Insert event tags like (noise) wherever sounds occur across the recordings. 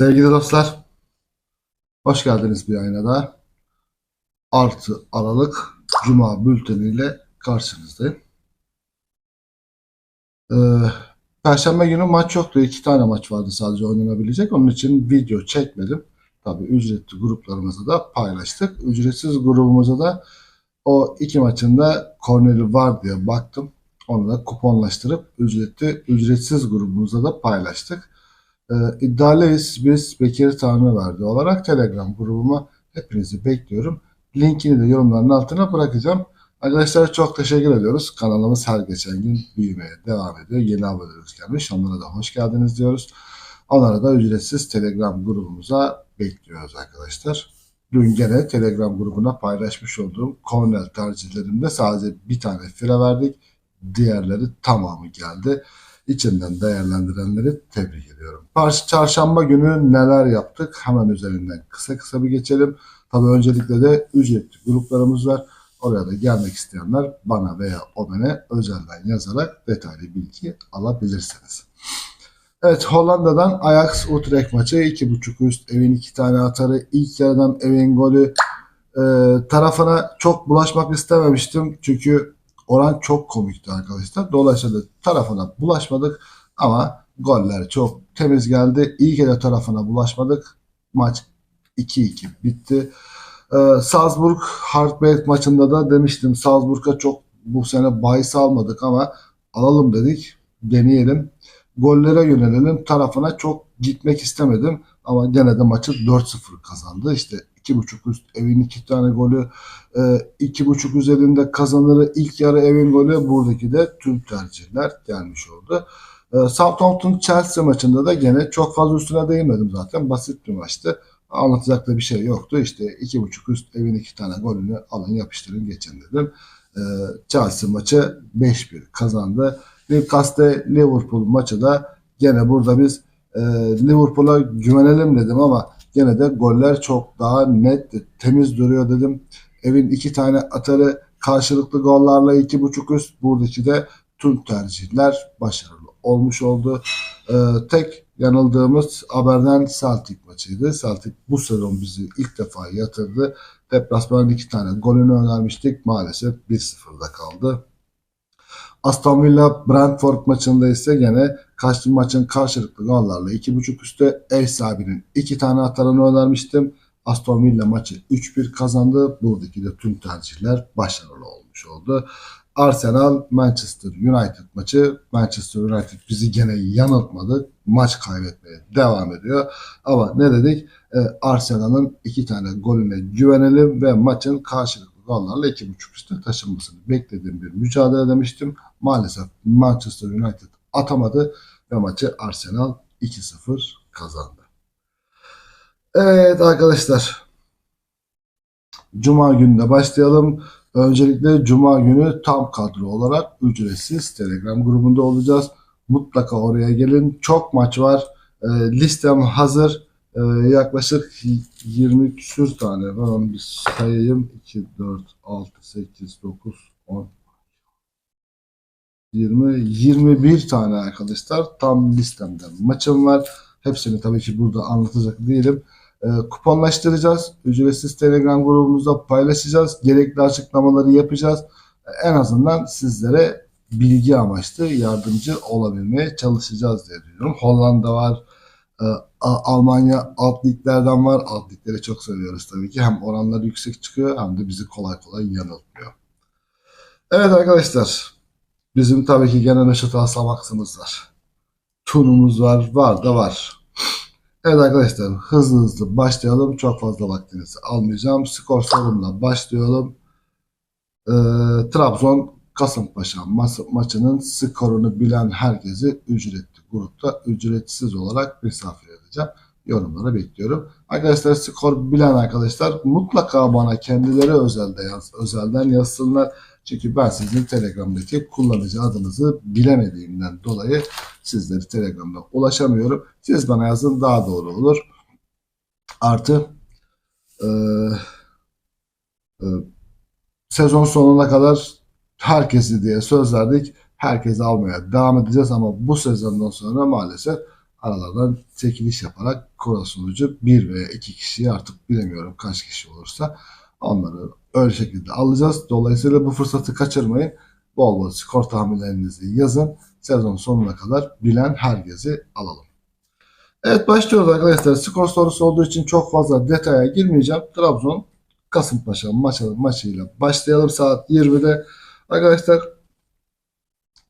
Sevgili dostlar, hoş geldiniz bir ayına daha. Artı Aralık Cuma bülteniyle karşınızdayım. Ee, Perşembe günü maç yoktu. İki tane maç vardı sadece oynanabilecek. Onun için video çekmedim. Tabii ücretli gruplarımızı da paylaştık. Ücretsiz grubumuza da o iki maçında Corneli var diye baktım. Onu da kuponlaştırıp ücretli, ücretsiz grubumuza da paylaştık. Ee, iddialıyız. Biz Bekir Tanrı verdi olarak Telegram grubuma hepinizi bekliyorum. Linkini de yorumların altına bırakacağım. Arkadaşlar çok teşekkür ediyoruz. Kanalımız her geçen gün büyümeye devam ediyor. Yeni abonelerimiz gelmiş. Onlara da hoş geldiniz diyoruz. Onlara da ücretsiz Telegram grubumuza bekliyoruz arkadaşlar. Dün gene Telegram grubuna paylaşmış olduğum Cornell tercihlerimde sadece bir tane fire verdik. Diğerleri tamamı geldi. İçinden değerlendirenleri tebrik ediyorum. Çarşamba günü neler yaptık? Hemen üzerinden kısa kısa bir geçelim. Tabii öncelikle de ücretli gruplarımız var. Oraya da gelmek isteyenler bana veya Omen'e özelden yazarak detaylı bilgi alabilirsiniz. Evet Hollanda'dan Ajax Utrecht maçı 2.5 üst evin iki tane atarı ilk yarıdan evin golü e, tarafına çok bulaşmak istememiştim çünkü oran çok komikti arkadaşlar. Dolayısıyla tarafına bulaşmadık ama goller çok temiz geldi. İlk yarı tarafına bulaşmadık. Maç 2-2 bitti. Ee, Salzburg Hartberg maçında da demiştim Salzburg'a çok bu sene bahis almadık ama alalım dedik. Deneyelim. Gollere yönelelim. Tarafına çok gitmek istemedim ama gene de maçı 4-0 kazandı. İşte 2.5 üst evin iki tane golü e, 2.5 üzerinde kazanırı ilk yarı evin golü buradaki de tüm tercihler gelmiş oldu. E, Southampton Chelsea maçında da gene çok fazla üstüne değinmedim zaten. Basit bir maçtı. Anlatacak da bir şey yoktu. İşte 2.5 üst evin iki tane golünü alın yapıştırın geçin dedim. E, Chelsea maçı 5-1 kazandı. Newcastle Liverpool maçı da gene burada biz e, Liverpool'a güvenelim dedim ama gene de goller çok daha net, temiz duruyor dedim. Evin iki tane atarı karşılıklı gollarla iki buçuk üst. Buradaki de tüm tercihler başarılı olmuş oldu. Ee, tek yanıldığımız Aberdeen Celtic maçıydı. Celtic bu sezon bizi ilk defa yatırdı. Deplasmanda iki tane golünü önermiştik. Maalesef 1-0'da kaldı. Aston Villa Brentford maçında ise gene kaçtı maçın karşılıklı gollarla 2.5 üstte ev sahibinin iki tane atarını önermiştim. Aston Villa maçı 3-1 kazandı. Buradaki de tüm tercihler başarılı olmuş oldu. Arsenal Manchester United maçı. Manchester United bizi gene yanıltmadı. Maç kaybetmeye devam ediyor. Ama ne dedik? Ee, Arsenal'ın iki tane golüne güvenelim ve maçın karşılıklı gollarla 2.5 üstte taşınmasını beklediğim bir mücadele demiştim. Maalesef Manchester United atamadı ve maçı Arsenal 2-0 kazandı. Evet arkadaşlar. Cuma günde başlayalım. Öncelikle Cuma günü tam kadro olarak ücretsiz Telegram grubunda olacağız. Mutlaka oraya gelin. Çok maç var. E, listem hazır. E, yaklaşık 20 küsür tane var. Onu bir sayayım. 2, 4, 6, 8, 9, 10, 20, 21 tane arkadaşlar. Tam listemde maçım var. Hepsini tabii ki burada anlatacak değilim. E, kuponlaştıracağız. Ücretsiz Telegram grubumuzda paylaşacağız. Gerekli açıklamaları yapacağız. E, en azından sizlere bilgi amaçlı yardımcı olabilmeye çalışacağız diye düşünüyorum. Hollanda var. e, Almanya alt liglerden var. Alt ligleri çok seviyoruz tabii ki. Hem oranları yüksek çıkıyor hem de bizi kolay kolay yanıltmıyor. Evet arkadaşlar. Bizim tabii ki gene Neşet Asamaksımız var. Tunumuz var. Var da var. Evet arkadaşlar hızlı hızlı başlayalım. Çok fazla vaktinizi almayacağım. Skor sorumla başlayalım. Ee, Trabzon Kasımpaşa ma- maçının skorunu bilen herkesi ücretli grupta ücretsiz olarak misafir edeceğim. Yorumları bekliyorum. Arkadaşlar skor bilen arkadaşlar mutlaka bana kendileri özelde yaz, özelden yazsınlar. Çünkü ben sizin Telegram'daki kullanıcı adınızı bilemediğimden dolayı sizleri Telegram'da ulaşamıyorum. Siz bana yazın daha doğru olur. Artı e, e, sezon sonuna kadar herkesi diye söz verdik. Herkesi almaya devam edeceğiz ama bu sezondan sonra maalesef aralardan çekiliş yaparak kura sonucu bir veya iki kişiyi artık bilemiyorum kaç kişi olursa onları öyle şekilde alacağız. Dolayısıyla bu fırsatı kaçırmayın. Bol bol skor tahminlerinizi yazın. Sezon sonuna kadar bilen herkesi alalım. Evet başlıyoruz arkadaşlar. Skor sorusu olduğu için çok fazla detaya girmeyeceğim. Trabzon Kasımpaşa maçı, maçıyla başlayalım saat 20'de. Arkadaşlar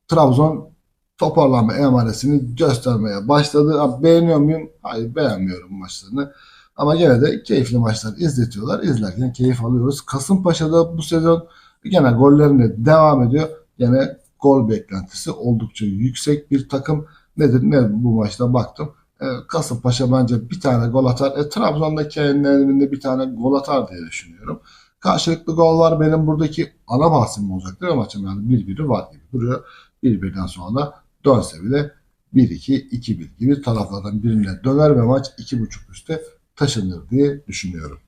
Trabzon toparlanma emaresini göstermeye başladı. Beğeniyor muyum? Hayır beğenmiyorum maçlarını. Ama gene de keyifli maçlar izletiyorlar. İzlerken keyif alıyoruz. Kasımpaşa'da bu sezon gene gollerine devam ediyor. Gene gol beklentisi oldukça yüksek bir takım. Nedir? Ne bu maçta baktım. E, Kasımpaşa bence bir tane gol atar. E, Trabzon'da kendi evinde bir tane gol atar diye düşünüyorum. Karşılıklı gol var benim buradaki ana bahsim olacaktır ama maçın yani bir biri var gibi duruyor. Bir birden sonra dönse bile 1-2, 2-1 gibi taraflardan birine döner ve maç 2.5 üste taşınır diye düşünüyorum.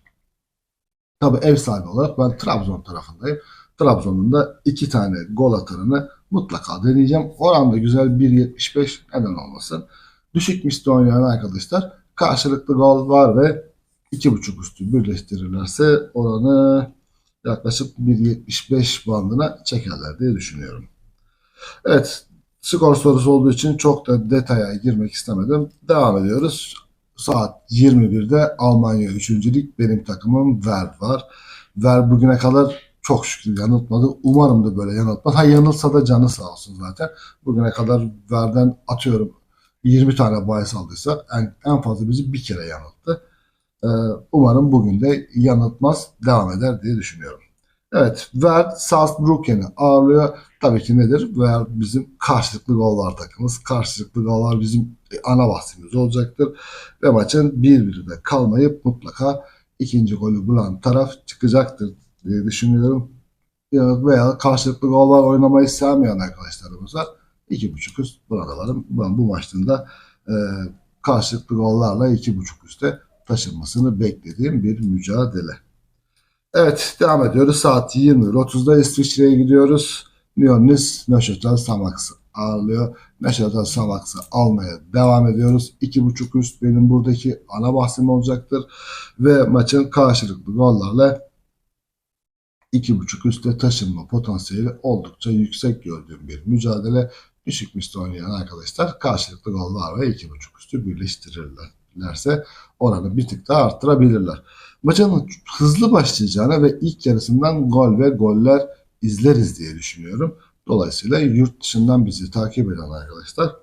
Tabi ev sahibi olarak ben Trabzon tarafındayım. Trabzon'un da iki tane gol atarını mutlaka deneyeceğim. Oran da güzel 1.75 neden olmasın. Düşük misli oynayan arkadaşlar karşılıklı gol var ve 2.5 üstü birleştirirlerse oranı yaklaşık 1.75 bandına çekerler diye düşünüyorum. Evet skor sorusu olduğu için çok da detaya girmek istemedim. Devam ediyoruz. Saat 21'de Almanya 3. Lig benim takımım Ver var. Ver bugüne kadar çok şükür yanıltmadı. Umarım da böyle yanıltmaz. Ha yanılsa da canı sağ olsun zaten. Bugüne kadar Ver'den atıyorum 20 tane bahis aldıysa en, en fazla bizi bir kere yanılttı. Ee, umarım bugün de yanıltmaz devam eder diye düşünüyorum. Evet, Ver Salzburgen'i ağırlıyor. Tabii ki nedir? Ver bizim karşılıklı gollar takımız. Karşılıklı gollar bizim ana bahsimiz olacaktır. Ve maçın bir de kalmayıp mutlaka ikinci golü bulan taraf çıkacaktır diye düşünüyorum. Veya karşılıklı gollar oynamayı sevmeyen arkadaşlarımız var. İki buçuk üst buradalarım. Ben bu maçın da e, karşılıklı gollarla iki buçuk üste taşınmasını beklediğim bir mücadele. Evet devam ediyoruz. Saat 20.30'da İsviçre'ye gidiyoruz. Lyonnis Neşetel Samaks'ı ağırlıyor. Neşetel Samaks'ı almaya devam ediyoruz. 2.5 üst benim buradaki ana bahsim olacaktır. Ve maçın karşılıklı gollarla 2.5 üstte taşınma potansiyeli oldukça yüksek gördüğüm bir mücadele. Düşük misli oynayan arkadaşlar karşılıklı gollar ve 2.5 üstü birleştirirlerse oranı bir tık daha arttırabilirler. Maçın hızlı başlayacağına ve ilk yarısından gol ve goller izleriz diye düşünüyorum. Dolayısıyla yurt dışından bizi takip eden arkadaşlar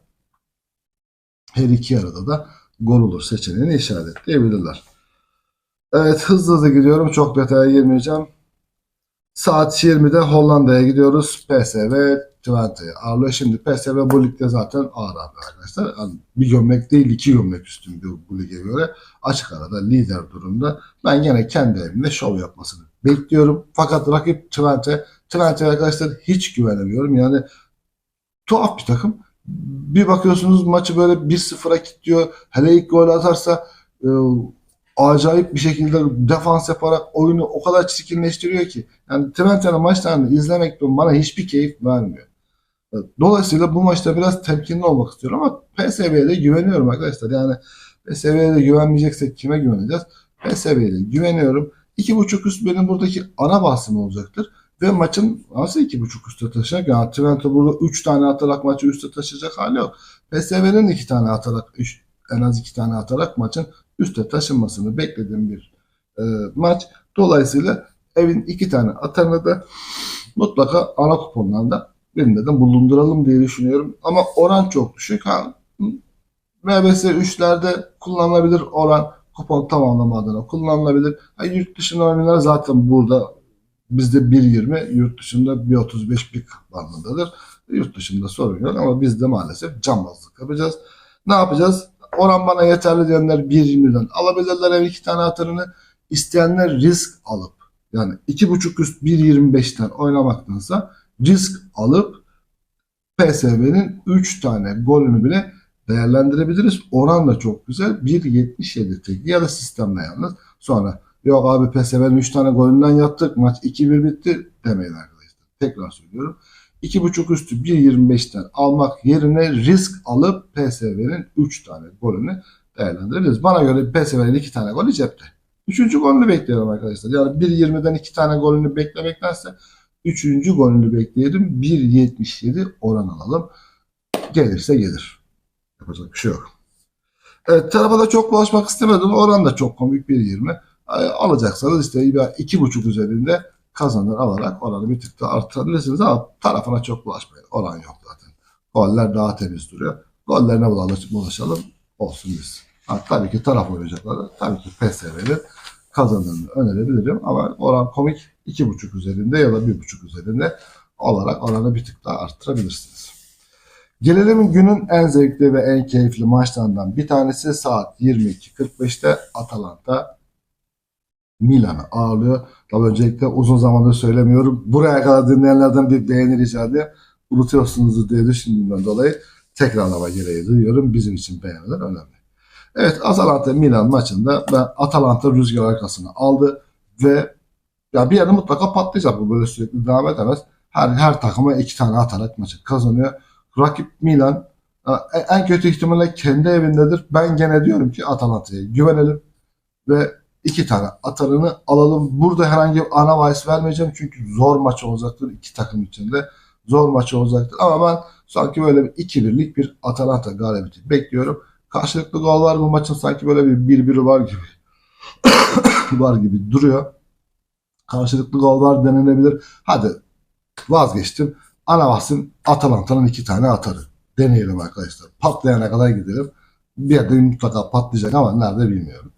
her iki yarıda da gol olur seçeneğini işaretleyebilirler. Evet hızlı hızlı gidiyorum. Çok detaya girmeyeceğim. Saat 20'de Hollanda'ya gidiyoruz. PSV Twente'ye ağırlıyor. Şimdi PSV bu ligde zaten ağır abi arkadaşlar. Yani bir gömlek değil iki gömlek üstün bu, bu lige göre. Açık arada lider durumda. Ben gene kendi evimde şov yapmasını bekliyorum. Fakat rakip Twente. Twente arkadaşlar hiç güvenemiyorum. Yani tuhaf bir takım. Bir bakıyorsunuz maçı böyle 1-0'a kilitliyor. Hele ilk gol atarsa e, acayip bir şekilde defans yaparak oyunu o kadar çirkinleştiriyor ki. Yani Twente'nin maçlarını izlemek bana hiçbir keyif vermiyor. Dolayısıyla bu maçta biraz temkinli olmak istiyorum ama PSV'ye de güveniyorum arkadaşlar. Yani PSV'ye de güvenmeyeceksek kime güveneceğiz? PSV'ye de güveniyorum. 2.5 üst benim buradaki ana bahsim olacaktır. Ve maçın nasıl 2.5 üstte taşıyacak? Yani Twente burada 3 tane atarak maçı üste taşıyacak hali yok. PSV'nin 2 tane atarak, en az 2 tane atarak maçın üste taşınmasını beklediğim bir e, maç. Dolayısıyla evin 2 tane atarını da mutlaka ana birinde de bulunduralım diye düşünüyorum. Ama oran çok düşük. Ha, MBS 3'lerde kullanılabilir oran kupon tamamlama adına kullanılabilir. Ha, yurt dışında oynayanlar zaten burada bizde 1.20 yurt dışında 1.35 bir bandındadır. Yurt dışında sorun yok ama bizde maalesef cambazlık yapacağız. Ne yapacağız? Oran bana yeterli diyenler 1.20'den alabilirler ev iki tane atarını. İsteyenler risk alıp yani 2.5 üst 1.25'ten oynamaktansa risk alıp PSV'nin 3 tane golünü bile değerlendirebiliriz. Oran da çok güzel. 1.77 tek ya da sistemle yalnız. Sonra yok abi PSV'nin 3 tane golünden yattık maç 2-1 bitti demeyin arkadaşlar. Tekrar söylüyorum. 2.5 üstü 1.25'ten almak yerine risk alıp PSV'nin 3 tane golünü değerlendirebiliriz. Bana göre PSV'nin 2 tane golü cepte. Üçüncü golünü bekliyorum arkadaşlar. Yani 1.20'den 2 tane golünü beklemektense üçüncü golünü bekleyelim. 1.77 oran alalım. Gelirse gelir. Yapacak bir şey yok. Evet, tarafa da çok bulaşmak istemedim. Oran da çok komik 1.20. Ay, Alacaksanız işte 2.5 üzerinde kazanır alarak oranı bir tık daha arttırabilirsiniz ama tarafına çok bulaşmayın. Oran yok zaten. Goller daha temiz duruyor. Gollerine bulaş- bulaşalım olsun biz. Ha, tabii ki taraf oynayacakları tabii ki PSV'nin kazandığını önerebilirim ama oran komik 2.5 üzerinde ya da 1.5 üzerinde olarak oranı bir tık daha arttırabilirsiniz. Gelelim günün en zevkli ve en keyifli maçlarından bir tanesi saat 22.45'te Atalanta Milan'ı ağırlıyor. Tabii öncelikle uzun zamandır söylemiyorum. Buraya kadar dinleyenlerden bir beğeni rica ediyorum. Unutuyorsunuz diye düşündüğümden dolayı tekrarlama gereği duyuyorum. Bizim için beğeniler önemli. Evet Atalanta Milan maçında ben Atalanta rüzgar arkasını aldı ve ya bir yerde mutlaka patlayacak bu böyle sürekli devam edemez. Her her takıma iki tane atarak maçı kazanıyor. Rakip Milan e, en kötü ihtimalle kendi evindedir. Ben gene diyorum ki Atalanta'ya güvenelim ve iki tane atarını alalım. Burada herhangi bir ana bahis vermeyeceğim çünkü zor maç olacaktır iki takım içinde. Zor maç olacaktır ama ben sanki böyle bir 2-1'lik bir Atalanta galibiyeti bekliyorum. Karşılıklı gol var bu maçın sanki böyle bir 1-1'i var gibi (coughs) var gibi duruyor. Karşılıklı gol var denenebilir. Hadi vazgeçtim. Ana bahsim Atalanta'nın iki tane atarı. Deneyelim arkadaşlar. Patlayana kadar gidelim. Bir yerde mutlaka patlayacak ama nerede bilmiyorum.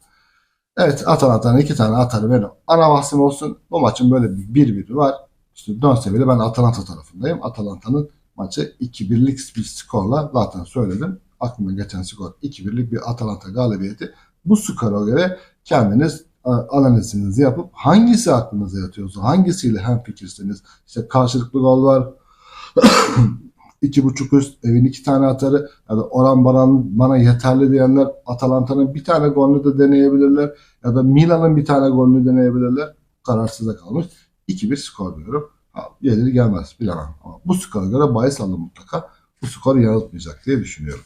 Evet Atalanta'nın iki tane atarı benim ana bahsim olsun. Bu maçın böyle bir 1-1'i var. İşte dönse bile ben Atalanta tarafındayım. Atalanta'nın maçı 2-1'lik bir skorla zaten söyledim. Aklıma geçen skor 2-1'lik bir Atalanta galibiyeti. Bu skora göre kendiniz e, analizinizi yapıp hangisi aklınıza yatıyorsa, hangisiyle hemfikirseniz işte karşılıklı gol var, (clears throat) iki buçuk üst, evin iki tane atarı ya da oran bana, bana yeterli diyenler Atalanta'nın bir tane golünü de deneyebilirler ya da Milan'ın bir tane golünü deneyebilirler. Kararsızda kalmış. 2-1 skor diyorum. Gelir gelmez bilemem. Ama bu skora göre bahis alın mutlaka. Bu skor yanıltmayacak diye düşünüyorum.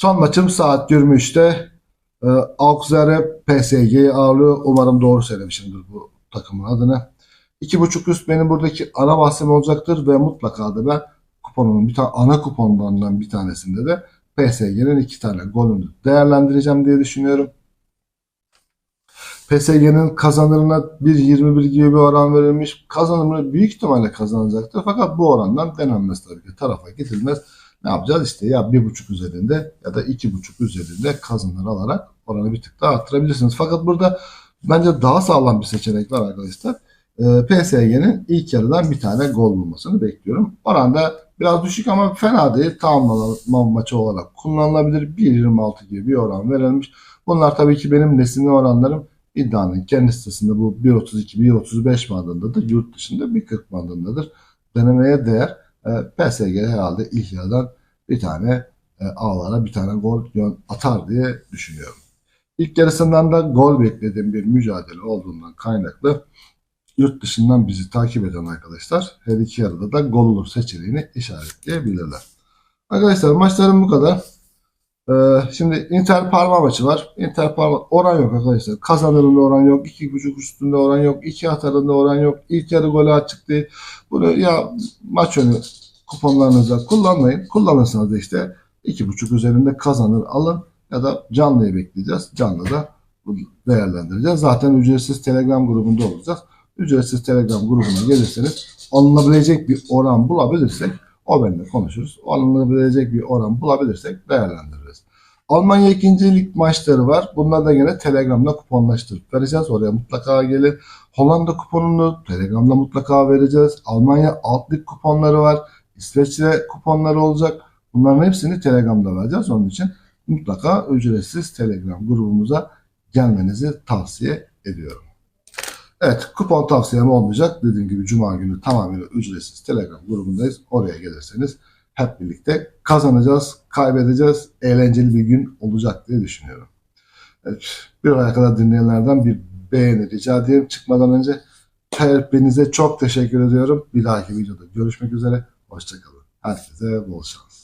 Son maçım saat 23'te e, Auxerre PSG'yi ağırlıyor. Umarım doğru söylemişimdir bu takımın adını. 2.5 üst benim buradaki ana bahsim olacaktır ve mutlaka da ben kuponumun bir tane ana kuponlarından bir tanesinde de PSG'nin iki tane golünü değerlendireceğim diye düşünüyorum. PSG'nin kazanırına 1.21 gibi bir oran verilmiş. Kazanımını büyük ihtimalle kazanacaktır. Fakat bu orandan denenmez tabii ki. Tarafa gidilmez. Ne yapacağız işte ya 1.5 üzerinde ya da 2.5 üzerinde kazanır alarak oranı bir tık daha arttırabilirsiniz. Fakat burada bence daha sağlam bir seçenek var arkadaşlar. Ee, PSG'nin ilk yarıdan bir tane gol bulmasını bekliyorum. Oranda biraz düşük ama fena değil. Tamamlama maçı olarak kullanılabilir. 1.26 gibi bir oran verilmiş. Bunlar tabii ki benim nesimli oranlarım iddianın kendi sitesinde bu 1.32, 1.35 bandındadır. Yurt dışında 1.40 bandındadır. Denemeye değer. E, PSG herhalde ilk yarıdan bir tane e, ağlara bir tane gol atar diye düşünüyorum. İlk yarısından da gol beklediğim bir mücadele olduğundan kaynaklı yurt dışından bizi takip eden arkadaşlar her iki yarıda da gol olur seçeneğini işaretleyebilirler. Arkadaşlar maçlarım bu kadar. Ee, şimdi Inter Parma maçı var. Inter Parma oran yok arkadaşlar. Kazanırında oran yok. 2.5 üstünde oran yok. 2 atarında oran yok. İlk yarı golü açık değil. Bunu ya maç önü kuponlarınıza kullanmayın. Kullanırsanız da işte 2.5 üzerinde kazanır alın ya da canlıyı bekleyeceğiz. Canlı da değerlendireceğiz. Zaten ücretsiz Telegram grubunda olacağız. Ücretsiz Telegram grubuna gelirseniz alınabilecek bir oran bulabilirsek o benimle konuşuruz. Alınabilecek bir oran bulabilirsek değerlendiririz. Almanya ikinci lig maçları var. Bunlar da yine Telegram'da kuponlaştırıp vereceğiz. Oraya mutlaka gelin. Hollanda kuponunu Telegram'da mutlaka vereceğiz. Almanya alt lig kuponları var. İsveç'te kuponları olacak. Bunların hepsini Telegram'da vereceğiz. Onun için mutlaka ücretsiz Telegram grubumuza gelmenizi tavsiye ediyorum. Evet kupon tavsiyem olmayacak. Dediğim gibi Cuma günü tamamıyla ücretsiz Telegram grubundayız. Oraya gelirseniz hep birlikte kazanacağız, kaybedeceğiz. Eğlenceli bir gün olacak diye düşünüyorum. Evet, bir oraya kadar dinleyenlerden bir beğeni rica edeyim çıkmadan önce. Hepinize çok teşekkür ediyorum. Bir dahaki videoda görüşmek üzere. Hoşçakalın. Herkese bol şans.